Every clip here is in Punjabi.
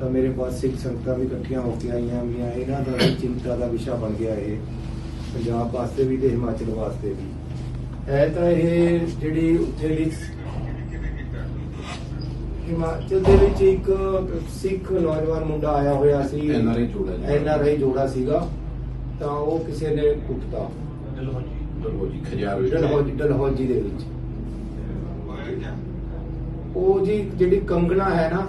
ਤਾਂ ਮੇਰੇ ਪਾਸ ਸਿੱਖ ਸੰਗਤਾਂ ਵੀ ਇਕੱਠੀਆਂ ਹੋ ਕੇ ਆਈਆਂ ਵੀਆਂ ਇਹਨਾਂ ਦਾ ਵੀ ਚਿੰਤਾ ਦਾ ਵਿਸ਼ਾ ਬਣ ਗਿਆ ਇਹ ਪੰਜਾਬ ਵਾਸਤੇ ਵੀ ਤੇ ਹਿਮਾਚਲ ਵਾਸਤੇ ਵੀ। ਹੈ ਤਾਂ ਇਹ ਜਿਹੜੀ ਉੱਥੇ ਦੀ ਹਿਮਾਚਲ ਦੇ ਵਿੱਚ ਇੱਕ ਸਿੱਖ ਨੌਜਵਾਨ ਮੁੰਡਾ ਆਇਆ ਹੋਇਆ ਸੀ। NRI ਜੋੜਾ ਜੀ। ਐਨਆਰਆਈ ਜੋੜਾ ਸੀਗਾ। ਤਾਂ ਉਹ ਕਿਸੇ ਨੇ ਕੁੱਟਤਾ। ਦਰਵਾਜੀ ਖਜਾਰ ਵਿੱਚ। ਡਲਹੌਜੀ ਡਲਹੌਜੀ ਦੇ ਵਿੱਚ। ਉਹ ਜੀ ਜਿਹੜੀ ਕੰਗਣਾ ਹੈ ਨਾ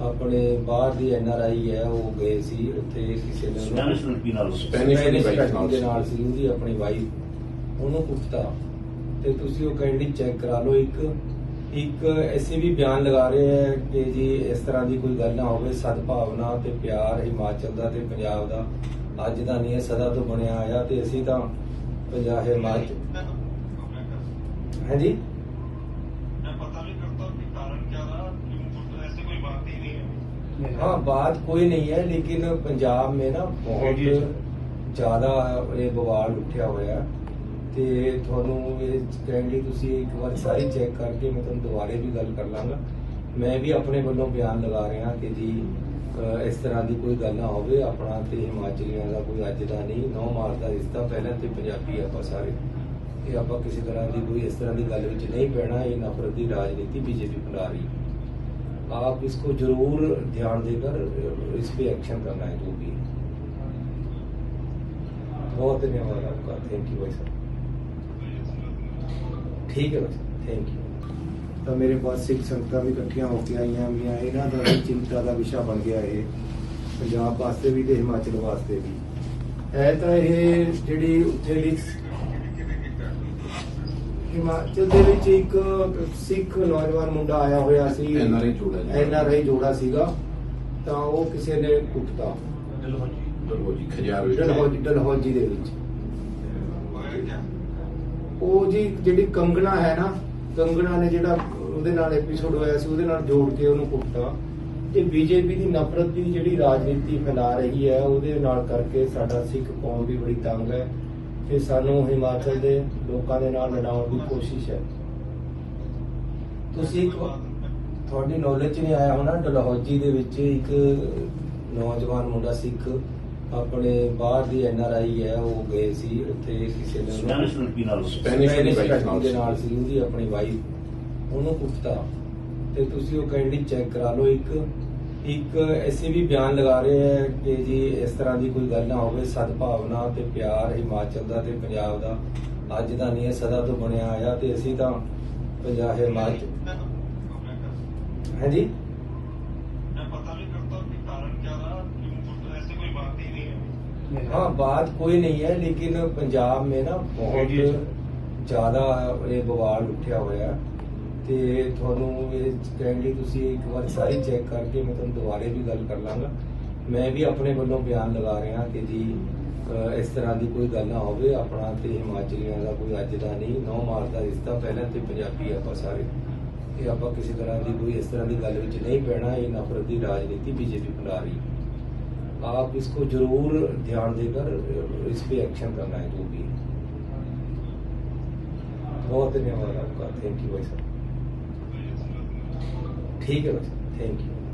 ਆਪਣੇ ਬਾਹਰ ਦੀ ਐਨਆਰਆਈ ਹੈ ਉਹ ਗਏ ਸੀ ਉੱਥੇ ਕਿਸੇ ਨੇ ਉਹਨੂੰ- ਸਪੈਨਿਸ਼ ਲੜਕੀ ਨਾਲ? ਸਪੈਨਿਸ਼ wife ਨਾਲ ਦੇ ਸੀ। ਨਾਲ ਸੀ ਉਹਦੀ ਆਪਣੀ ਵਾਈਫ ਉਹਨੂੰ ਕੁੱਟਤਾ। ਤੇ ਤੁਸੀਂ ਉਹ ਕਾਈਂਡਲੀ ਚੈੱਕ ਕਰਾ ਲਓ ਇੱਕ ਇੱਕ ਐਸੇ ਵੀ ਬਿਆਨ ਲਗਾ ਰਹੇ ਹੈ ਕਿ ਜੀ ਇਸ ਤਰ੍ਹਾਂ ਦੀ ਕੋਈ ਗੱਲ ਨਾ ਹੋਵੇ ਸਦਭਾਵਨਾ ਤੇ ਪਿਆਰ ਹਿਮਾਚਲ ਦਾ ਤੇ ਪੰਜਾਬ ਦਾ ਅੱਜ ਦਾ ਨਹੀਂ ਹੈ ਸਦਾ ਤੋਂ ਬਣਿਆ ਆਇਆ ਤੇ ਅਸੀਂ ਤਾਂ ਪੰਜਾਬ ਹਿਮਾਚਲ ਹੈ है हाँ बात कोई नहीं है लेकिन पंजाब में ना बहुत ਜ਼ਿਆਦਾ ਇਹ ਬਵਾਲ ਉੱਠਿਆ ਹੋਇਆ ਹੈ ਤੇ ਤੁਹਾਨੂੰ ਇਹ ਕਾਈਂਡਲੀ ਤੁਸੀਂ ਇੱਕ ਵਾਰ ਸਾਰੀ ਚੈੱਕ ਕਰਕੇ ਮੈਂ ਤੁਹਾਨੂੰ ਦੁਬਾਰੇ ਵੀ ਗੱਲ ਕਰ ਲਾਂਗਾ ਮੈਂ ਵੀ ਆਪਣੇ ਵੱਲੋਂ ਬਿਆਨ ਲਗਾ ਰਿਹਾ ਕਿ ਜੀ ਅਹ ਇਸ ਤਰ੍ਹਾਂ ਦੀ ਕੋਈ ਗੱਲ ਨਾ ਹੋਵੇ ਆਪਣਾ ਤੇ ਹਿਮਾਚਲੀਆਂ ਦਾ ਕੋਈ ਅੱਜ ਦਾ ਨਹੀਂ ਨੌ ਮਾਰਚ ਦਾ ਰਿਸ਼ਤਾ ਪਹਿਲਾਂ ਤੇ ਪੰਜਾਬੀ ਆਪਾਂ ਸਾਰੇ ਇਹ ਆਪਾਂ ਕਿਸੇ ਤਰ੍ਹਾਂ ਦੀ ਕੋਈ ਇਸ ਤਰ੍ਹਾਂ ਦੀ ਗੱਲ ਵਿੱਚ ਨਹੀਂ ਪੈਣਾ ਇਹ ਨਫ਼ਰਤ ਦੀ ਰਾਜਨੀਤੀ ਬੀਜੇਪੀ ਫੈਲਾ ਰਹੀ ਹੈ आप इसको जरूर ध्यान देकर इस पे एक्शन करना है जो भी है बहुत धन्यवाद आपका थैंक यू भाई साहब ਠੀਕ ਹੈ ਭਾਈ ਥੈਂਕ ਯੂ ਤਾਂ ਮੇਰੇ ਪਾਸ ਸਿੱਖ ਸੰਗਤਾਂ ਵੀ ਇਕੱਠੀਆਂ ਹੋ ਕੇ ਆਈਆਂ ਵੀਆਂ ਇਹਨਾਂ ਦਾ ਵੀ ਚਿੰਤਾ ਦਾ ਵਿਸ਼ਾ ਬਣ ਗਿਆ ਇਹ ਪੰਜਾਬ ਵਾਸਤੇ ਵੀ ਤੇ ਹਿਮਾਚਲ ਵਾਸਤੇ ਵੀ ਹੈ ਤਾਂ ਇਹ ਜਿਹੜੀ ਉੱਥੇ ਦੀ ਹਿਮਾਚਲ ਦੇ ਵਿੱਚ ਇੱਕ ਸਿੱਖ ਨੌਜਵਾਨ ਮੁੰਡਾ ਆਇਆ ਹੋਇਆ ਸੀ। ਐਨਆਰਆਈ ਜੋੜਾ ਸੀਗਾ। ਤਾਂ ਉਹ ਕਿਸੇ ਨੇ ਕੁੱਟਤਾ। ਡਲਹੌਜੀ। ਦੇ ਵਿੱਚ। ਉਹ ਜੀ ਜਿਹੜੀ ਕੰਗਣਾ ਹੈ ਨਾ ਕੰਗਣਾ ਨੇ ਜਿਹੜਾ ਉਹਦੇ ਨਾਲ ਐਪੀਸੋਡ ਹੋਇਆ ਸੀ ਉਹਦੇ ਨਾਲ ਜੋੜ ਕੇ ਉਹਨੂੰ ਕੁੱਟਤਾ। ਤੇ ਬੀਜੇਪੀ ਦੀ ਨਫ਼ਰਤ ਦੀ ਜਿਹੜੀ ਰਾਜਨੀਤੀ ਫੈਲਾ ਰਹੀ ਹੈ ਉਹਦੇ ਨਾਲ ਕਰਕੇ ਸਾਡਾ ਸਿੱਖ ਕੌਮ ਵੀ ਬੜੀ ਤੰਗ ਹੈ। ਤੇ ਸਾਨੂੰ ਹਿਮਾਚਲ ਦੇ ਲੋਕਾਂ ਦੇ ਨਾਲ ਲੜਾਉਣ ਦੀ ਕੋਸ਼ਿਸ਼ ਹੈ। ਤੁਸੀਂ ਤੁਹਾਡੀ ਨੌਲੇਜ ਨਹੀਂ ਆਇਆ ਹੋਣਾ ਡਲਹੌਜੀ ਦੇ ਵਿੱਚ ਇੱਕ ਨੌਜਵਾਨ ਮੁੰਡਾ ਸਿੱਖ ਆਪਣੇ ਬਾਹਰ ਦੀ ਐਨਆਰਆਈ ਹੈ ਉਹ ਗਏ ਸੀ ਉੱਥੇ ਕਿਸੇ ਨੇ ਉਹਨੂੰ- ਸਪੈਨਿਸ਼ ਲੜਕੀ ਨਾਲ ਸਪੈਨਿਸ਼ ਲੜਕੀ ਦੇ ਸੀ। ਨਾਲ ਸੀ। ਉਹਦੀ ਆਪਣੀ ਵਾਈਫ ਉਹਨੂੰ ਕੁੱਟਤਾ। ਤੇ ਤੁਸੀਂ ਉਹ ਕਾਈਂਡਲੀ ਚੈੱਕ ਕਰਾ ਲਓ ਇੱਕ ਇੱਕ ਐਸੇ ਵੀ ਬਿਆਨ ਲਗਾ ਰਹੇ ਹੈ ਕਿ ਜੀ ਇਸ ਤਰ੍ਹਾਂ ਦੀ ਕੋਈ ਗੱਲ ਨਾ ਹੋਵੇ ਸਦਭਾਵਨਾ ਤੇ ਪਿਆਰ ਹਿਮਾਚਲ ਦਾ ਤੇ ਪੰਜਾਬ ਦਾ ਅੱਜ ਦਾ ਨਹੀਂ ਹੈ ਸਦਾ ਤੋਂ ਬਣਿਆ ਆਇਆ ਤੇ ਅਸੀਂ ਤਾਂ ਪੰਜਾਬ ਹਿਮਾਚਲ ਹੈ ਜੀ मैं पता नहीं करता कि कारण क्या रहा क्यों तो ऐसे कोई बात ही नहीं है हाँ बात कोई नहीं है लेकिन पंजाब में ना बहुत ਜ਼ਿਆਦਾ ਇਹ ਬਵਾਲ ਉੱਠਿਆ ਹੋਇਆ ਹੈ ਤੇ ਤੁਹਾਨੂੰ ਇਹ ਕਾਈਂਡਲੀ ਤੁਸੀਂ ਇੱਕ ਵਾਰ ਸਾਰੀ ਚੈੱਕ ਕਰਕੇ ਮੈਂ ਤੁਹਾਨੂੰ ਦੁਬਾਰੇ ਵੀ ਗੱਲ ਕਰ ਲਾਂਗਾ ਮੈਂ ਵੀ ਆਪਣੇ ਵੱਲੋਂ ਬਿਆਨ ਲਗਾ ਰਿਹਾ ਕਿ ਜੀ ਅਹ ਇਸ ਤਰ੍ਹਾਂ ਦੀ ਕੋਈ ਗੱਲ ਨਾ ਹੋਵੇ ਆਪਣਾ ਤੇ ਹਿਮਾਚਲੀਆਂ ਦਾ ਕੋਈ ਅੱਜ ਦਾ ਨਹੀਂ ਨੌ ਮਾਰਚ ਦਾ ਰਿਸ਼ਤਾ ਪਹਿਲਾਂ ਤੇ ਪੰਜਾਬੀ ਆਪਾਂ ਸਾਰੇ ਇਹ ਆਪਾਂ ਕਿਸੇ ਤਰ੍ਹਾਂ ਦੀ ਕੋਈ ਇਸ ਤਰ੍ਹਾਂ ਦੀ ਗੱਲ ਵਿੱਚ ਨਹੀਂ ਪੈਣਾ ਇਹ ਨਫ਼ਰਤ ਦੀ ਰਾਜਨੀਤੀ ਬੀਜੇਪੀ ਫੈਲਾ ਰਹੀ ਹੈ आप इसको जरूर ध्यान देकर इस पे एक्शन करना है जो भी है बहुत धन्यवाद आपका थैंक यू भाई साहब ঠিক আছে থ্যাংক ইউ